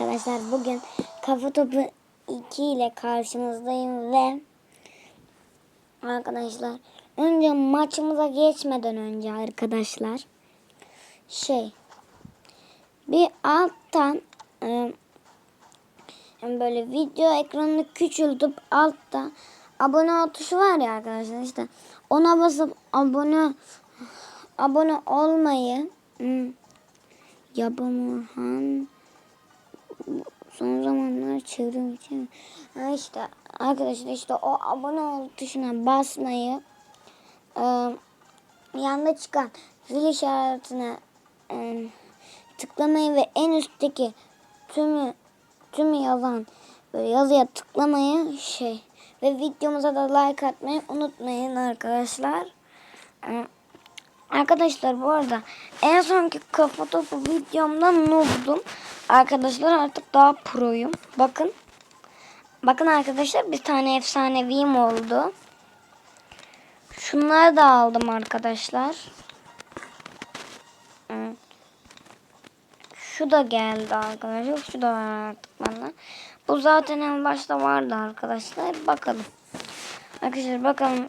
arkadaşlar. Bugün Kafa Topu 2 ile karşınızdayım ve arkadaşlar önce maçımıza geçmeden önce arkadaşlar şey bir alttan e, böyle video ekranını küçültüp altta abone ol tuşu var ya arkadaşlar işte ona basıp abone abone olmayı hmm, Yapamurhan son zamanlar çevrim için ha işte arkadaşlar işte o abone ol tuşuna basmayı e, yanda çıkan zil işaretine e, tıklamayı ve en üstteki tümü tümü yazan böyle yazıya tıklamayı şey ve videomuza da like atmayı unutmayın arkadaşlar. E, Arkadaşlar bu arada en sonki kafa topu videomda noob'dum. Arkadaşlar artık daha proyum. Bakın. Bakın arkadaşlar bir tane efsaneviyim oldu. Şunları da aldım arkadaşlar. Şu da geldi arkadaşlar. Şu da var artık bana. Bu zaten en başta vardı arkadaşlar. Bakalım. Arkadaşlar bakalım.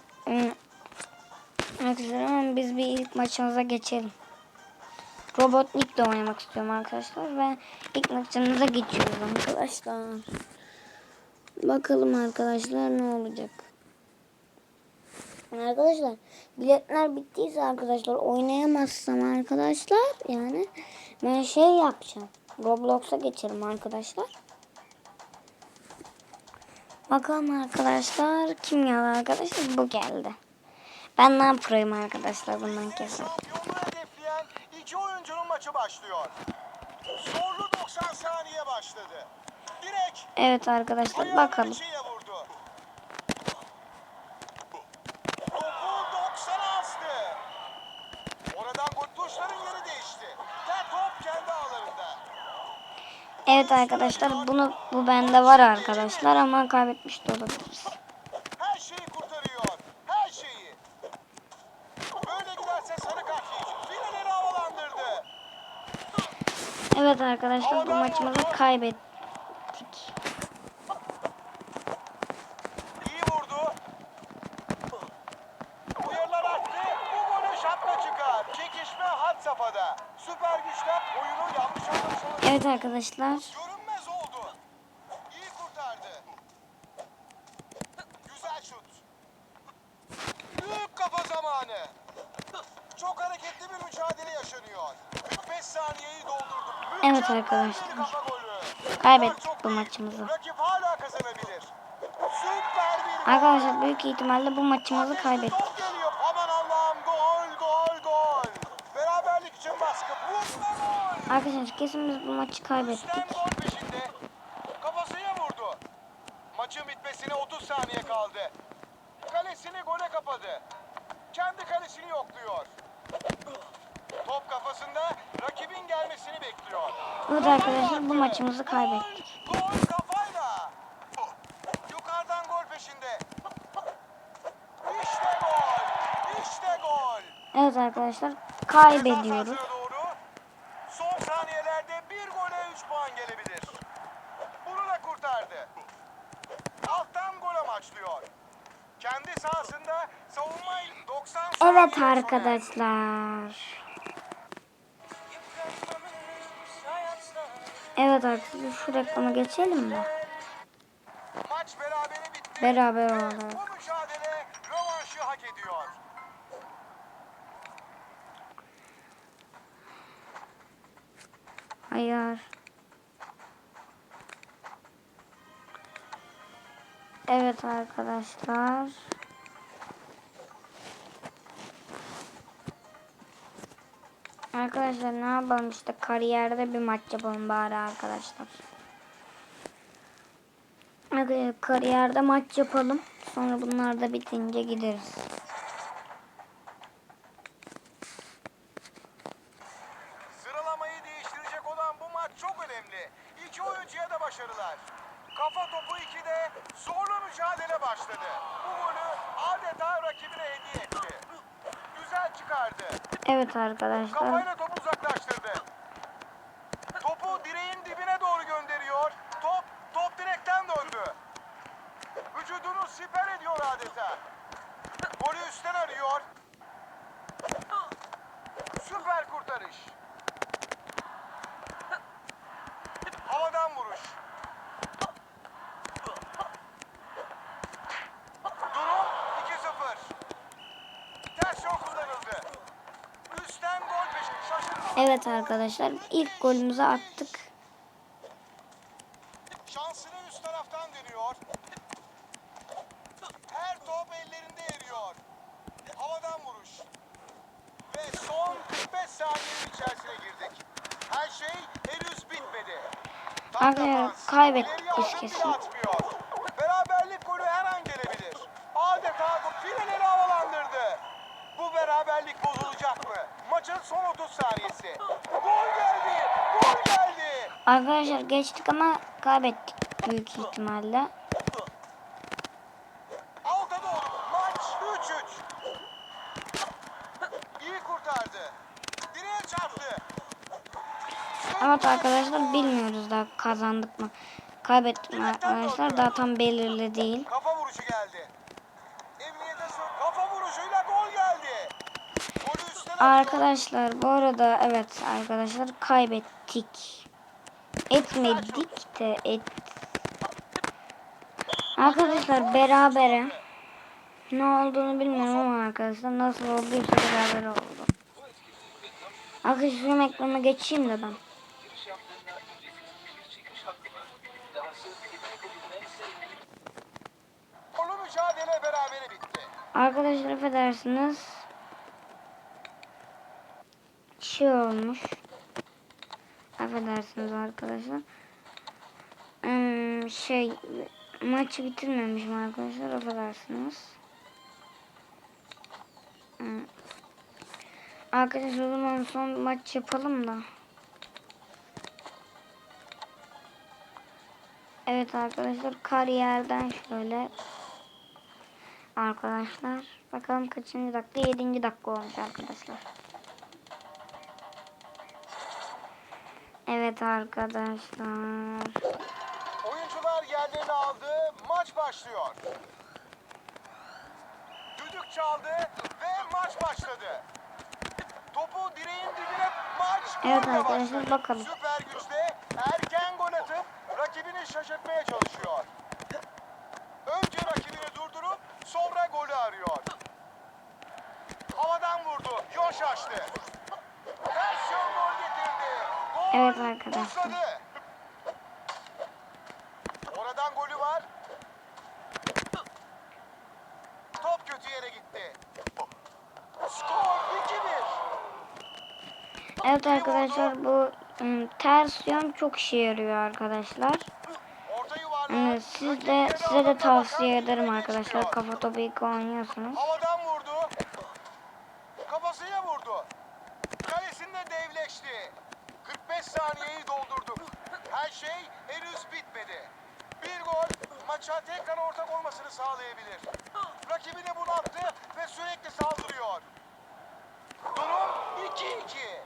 Arkadaşlar biz bir ilk maçımıza geçelim. Robotnik'le oynamak istiyorum arkadaşlar ve ilk maçımıza geçiyoruz arkadaşlar. Bakalım arkadaşlar ne olacak. Arkadaşlar biletler bittiyse arkadaşlar oynayamazsam arkadaşlar yani ben şey yapacağım. Roblox'a geçelim arkadaşlar. Bakalım arkadaşlar kim geldi arkadaşlar bu geldi. Ben ne yapayım arkadaşlar bundan kesin. Maçı başlıyor. Zorlu 90 saniye başladı. Direkt Evet arkadaşlar bakalım. içiyle vurdu. Topu 90'a astı. Oradan gol tuşların yeri değişti. Ve top kendi ağlarında. Evet arkadaşlar bunu bu bende var arkadaşlar ama kaybetmiş de olabiliriz. Arkadaşlar bu maçımızı kaybettik. İyi vurdu. Uyarılar arttı. Bu golü şapka çıkar. Çekişme had safhada. Süper güçler oyunu yanlış anlaşılır. Evet arkadaşlar. Görünmez oldu. İyi kurtardı. Güzel şut. Büyük kafa zamanı. Çok hareketli bir mücadele yaşanıyor. 45 saniyeyi doldurdu. Evet arkadaşlar. Kaybettik bu maçımızı. Arkadaşlar büyük ihtimalle bu maçımızı kaybettik. Arkadaşlar kesin biz bu maçı kaybettik. Kafasıya vurdu. Maçın bitmesine 30 saniye kaldı. Kalesini gole kapadı. Kendi kalesini yokluyor. Top kafasında rakibin gelmesini bekliyor. Evet arkadaşlar bu maçımızı kaybettik. Gol, kafayla. Yukarıdan gol peşinde. İşte gol. İşte gol. Evet arkadaşlar kaybediyoruz. Son saniyelerde bir gole 3 puan gelebilir. Bunu da kurtardı. Alttan gol amaçlıyor. Kendi sahasında savunma 90 Evet arkadaşlar. Evet arkadaşlar şu reklama geçelim mi? Maç berabere bitti. Beraber olarak. Bu mücadele rövanşı hak ediyor. Hayır. Evet arkadaşlar. Arkadaşlar ne yapalım işte kariyerde bir maç yapalım bari arkadaşlar. Kariyerde maç yapalım. Sonra bunlar da bitince gideriz. Sıralamayı değiştirecek olan bu maç çok önemli. İki oyuncuya da başarılar. Kafa topu 2'de zorlu mücadele başladı. Bu golü adeta rakibine hediye. Evet arkadaşlar. Kafayla topu uzaklaştırdı. Topu direğin dibine doğru gönderiyor. Evet arkadaşlar ilk golümüzü attık. Şansını üst taraftan deniyor. Her top ellerinde eriyor. Havadan vuruş. Ve son 45 saniyenin içerisine girdik. Her şey henüz bitmedi. Arkadaşlar, kaybettik biz kesin. atmıyor. Beraberlik golü her an gelebilir. Adeta fileleri havalandırdı. Bu beraberlik bozulacak mı? Maçın son 30 saniyesi. Gol geldi! Gol geldi! Arkadaşlar geçtik ama kaybettik büyük ihtimalle. Alta doğru maç 3-3. İyi kurtardı. Direğe çarptı. Evet arkadaşlar bilmiyoruz daha kazandık mı. Kaybettik mi arkadaşlar daha tam belirli değil. Kafa vuruşu geldi. Emniyete sor. Kafa vuruşuyla gol geldi. Golü üstten atıyor. Arkadaşlar bu arada evet arkadaşlar kaybettik. Etmedik de et. Arkadaşlar berabere. Ne olduğunu bilmiyorum ama arkadaşlar nasıl olduysa beraber oldu. Arkadaşlar ekrana geçeyim de ben. giriş yaptığında ücretsiz bir çıkış hakkı var. Dahası hediye edilme sevinmenin Golü mücadele berabere bitti. Arkadaşlar affedersiniz. Şey olmuş. Affedersiniz arkadaşlar. Hmm, şey maçı bitirmemişim arkadaşlar affedersiniz. Hmm. Arkadaşlar o zaman son maç yapalım da. Evet arkadaşlar kariyerden şöyle Arkadaşlar bakalım kaçıncı dakika? 7. dakika olmuş arkadaşlar. Evet arkadaşlar. Oyuncular yerlerini aldı. Maç başlıyor. Düdük çaldı ve maç başladı. Topu direğin dibine maç Evet arkadaşlar, bakalım. Süper güçte erken gol atıp rakibini şaşırtmaya çalışıyor. Önce rakibini durdurup sonra golü arıyor. Havadan vurdu. Yoş açtı. Versiyon gol getirdi. Gol Evet arkadaşlar. Oradan golü var. Top kötü yere gitti. Skor 2-1. Evet arkadaşlar bu ım, ters yön çok işe yarıyor arkadaşlar. Yani siz de size de tavsiye ederim arkadaşlar kafa topu ilk oynuyorsunuz. Havadan vurdu. Kafasıyla vurdu. Kalesinde devleşti. 45 saniyeyi doldurduk. Her şey henüz bitmedi. Bir gol maça tekrar ortak olmasını sağlayabilir. Rakibini bunattı ve sürekli saldırıyor. Durum 2-2.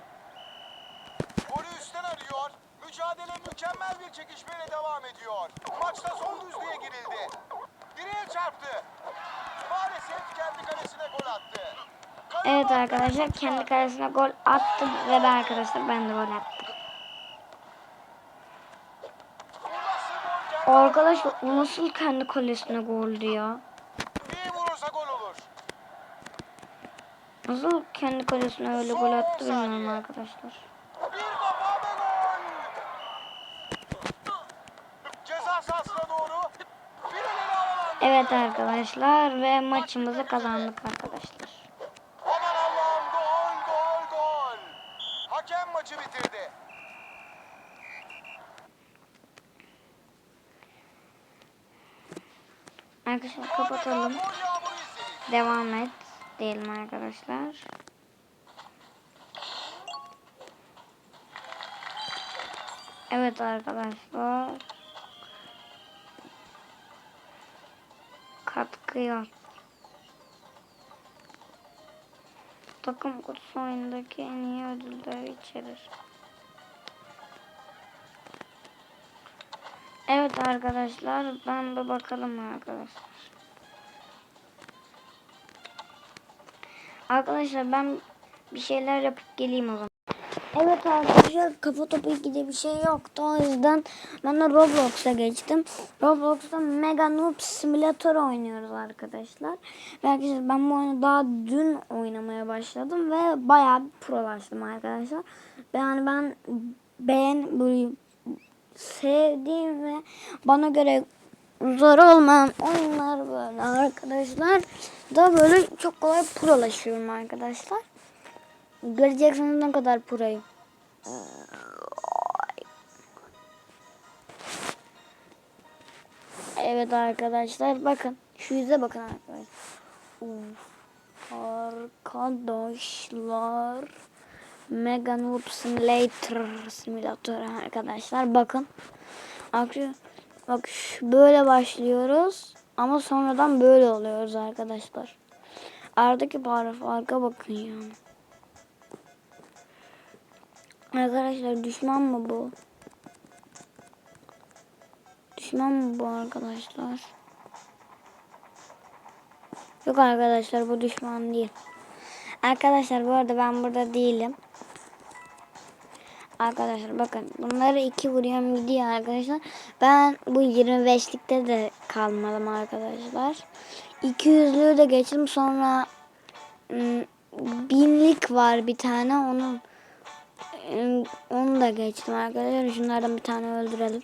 Golü üstten arıyor. Mücadele mükemmel bir çekişmeyle devam ediyor. Maçta son düzlüğe girildi. Direğe çarptı. Maalesef kendi kalesine gol attı. Evet arkadaşlar kendi kalesine gol attı ve ben arkadaşlar ben de gol attım. Bu adamına o nasıl kendi kalesine gol diyor? İyi vurursa gol olur. Nasıl kendi kalesine öyle gol attı bilmiyorum arkadaşlar. Bir kafa ve gol. Ceza sahasına doğru. Evet arkadaşlar ve maçımızı kazandık arkadaşlar. Aman Allah'ım gol gol gol. Hakem maçı bitirdi. Arkadaşlar kapatalım. Devam et diyelim arkadaşlar. Evet arkadaşlar. Katkı yok. Takım kutusu oyundaki en iyi ödülleri içerir. Evet arkadaşlar ben bir bakalım arkadaşlar. Arkadaşlar ben bir şeyler yapıp geleyim o zaman. Evet arkadaşlar kafa topu gibi bir şey yoktu. O yüzden ben de Roblox'a geçtim. Roblox'ta Mega Noob Simulator oynuyoruz arkadaşlar. Ve arkadaşlar ben bu oyunu daha dün oynamaya başladım ve bayağı prolaştım arkadaşlar. Yani ben beğen sevdiğim ve bana göre zor olmayan oyunlar böyle arkadaşlar da böyle çok kolay prolaşıyorum arkadaşlar. Göreceksiniz ne kadar proyum. Evet arkadaşlar bakın. Şu yüze bakın arkadaşlar. Arkadaşlar. Mega Noob Simulator simülatörü arkadaşlar. Bakın. Bak böyle başlıyoruz. Ama sonradan böyle oluyoruz arkadaşlar. Aradaki para farka bakın yani. Arkadaşlar düşman mı bu? Düşman mı bu arkadaşlar? Yok arkadaşlar bu düşman değil. Arkadaşlar bu arada ben burada değilim. Arkadaşlar bakın bunları iki vuruyorum gidiyor arkadaşlar. Ben bu 25'likte de kalmadım arkadaşlar. 200'lüğü de geçtim sonra ım, binlik var bir tane onu ım, onu da geçtim arkadaşlar. Şunlardan bir tane öldürelim.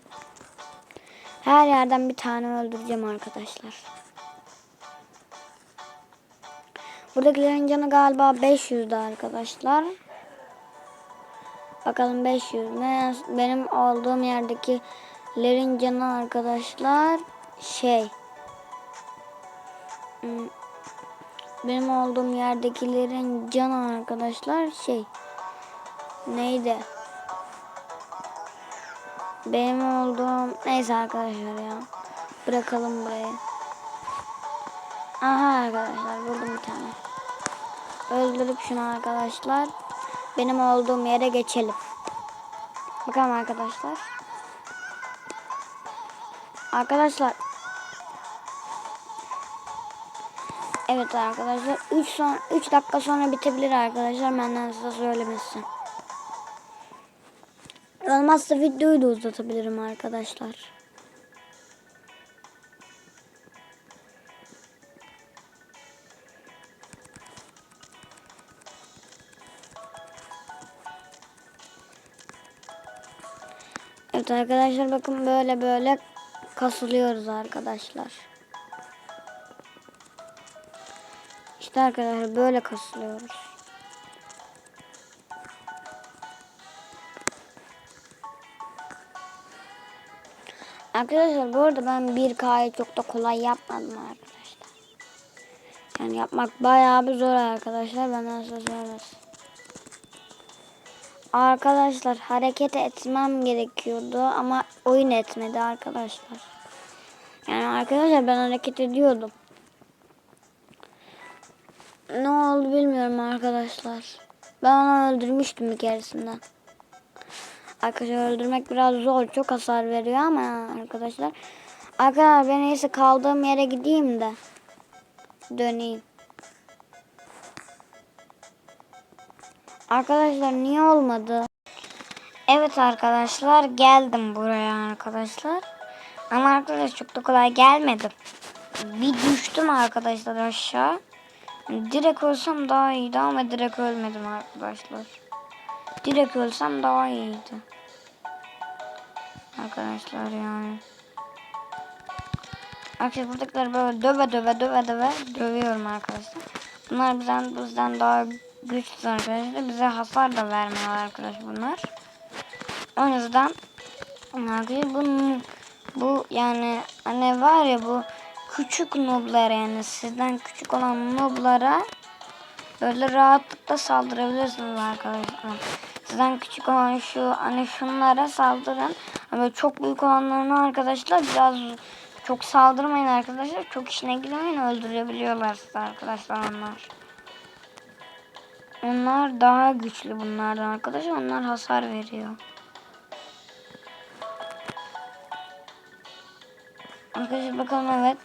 Her yerden bir tane öldüreceğim arkadaşlar. Buradakilerin canı galiba 500'dü arkadaşlar. Bakalım 500 mü? Benim olduğum yerdekilerin canı arkadaşlar şey. hmm, Benim olduğum yerdekilerin canı arkadaşlar şey. Neydi? Benim olduğum neyse arkadaşlar ya. Bırakalım burayı. Aha arkadaşlar buldum bir tane. Öldürüp şunu arkadaşlar. Benim olduğum yere geçelim. Bakalım arkadaşlar. Arkadaşlar. Evet arkadaşlar 3 son 3 dakika sonra bitebilir arkadaşlar. Benden size söylemesi. Olmazsa videoyu da uzatabilirim arkadaşlar. Arkadaşlar bakın böyle böyle kasılıyoruz arkadaşlar. İşte arkadaşlar böyle kasılıyoruz. Arkadaşlar bu arada ben 1K'yı çok da kolay yapmadım arkadaşlar. Yani yapmak bayağı bir zor arkadaşlar. Benden size söylesin. Arkadaşlar hareket etmem gerekiyordu ama oyun etmedi arkadaşlar. Yani arkadaşlar ben hareket ediyordum. Ne oldu bilmiyorum arkadaşlar. Ben onu öldürmüştüm bir keresinde. Arkadaşlar öldürmek biraz zor. Çok hasar veriyor ama arkadaşlar. Arkadaşlar ben neyse kaldığım yere gideyim de. Döneyim. Arkadaşlar niye olmadı? Evet arkadaşlar geldim buraya arkadaşlar. Ama arkadaşlar çok da kolay gelmedim. Bir düştüm arkadaşlar aşağı. Direkt ölsem daha iyiydi ama direkt ölmedim arkadaşlar. Direkt ölsem daha iyiydi. Arkadaşlar yani. Arkadaşlar buradakileri böyle döve döve döve döve dövüyorum arkadaşlar. Bunlar bizden bizden daha güçlü arkadaşlar. Bize hasar da vermiyorlar arkadaşlar bunlar. O yüzden arkadaşlar bu, bu yani hani var ya bu küçük nooblara yani sizden küçük olan nooblara böyle rahatlıkla saldırabilirsiniz arkadaşlar. Sizden küçük olan şu hani şunlara saldırın. Böyle çok büyük olanlarına arkadaşlar biraz çok saldırmayın arkadaşlar. Çok işine girmeyin öldürebiliyorlar sizi arkadaşlar onlar. Onlar daha güçlü bunlardan arkadaşlar. Onlar hasar veriyor. Arkadaşlar bakalım evet.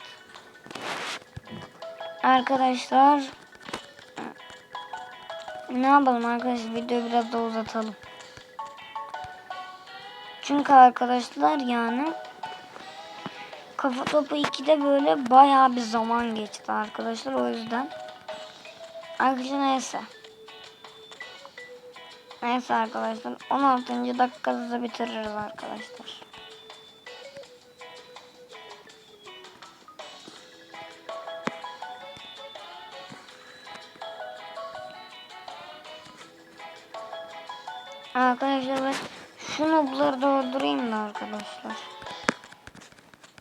Arkadaşlar ne yapalım arkadaşlar videoyu biraz da uzatalım. Çünkü arkadaşlar yani kafa topu 2'de böyle bayağı bir zaman geçti arkadaşlar o yüzden. Arkadaşlar neyse. Neyse arkadaşlar 16. dakikada da bitiririz arkadaşlar. Arkadaşlar ben şu nobları da öldüreyim de arkadaşlar.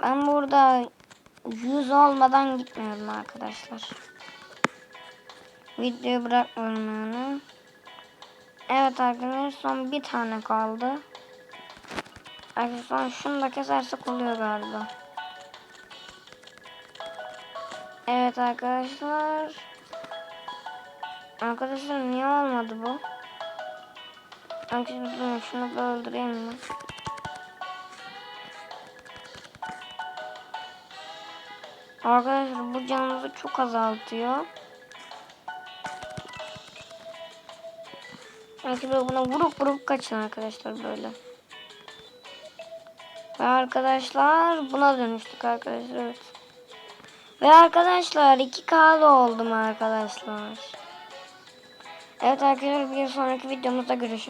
Ben burada 100 olmadan gitmiyorum arkadaşlar. Videoyu bırakmıyorum yani. Evet arkadaşlar son bir tane kaldı. Arkadaşlar şunu da kesersek oluyor galiba. Evet arkadaşlar. Arkadaşlar niye olmadı bu? Arkadaşlar şunu da öldüreyim mi? Arkadaşlar bu canınızı çok azaltıyor. Arkadaşlar buna vurup vurup kaçın arkadaşlar böyle. Ve arkadaşlar buna dönüştük arkadaşlar evet. Ve arkadaşlar 2K'lı oldum arkadaşlar. Evet arkadaşlar bir sonraki videomuzda görüşürüz.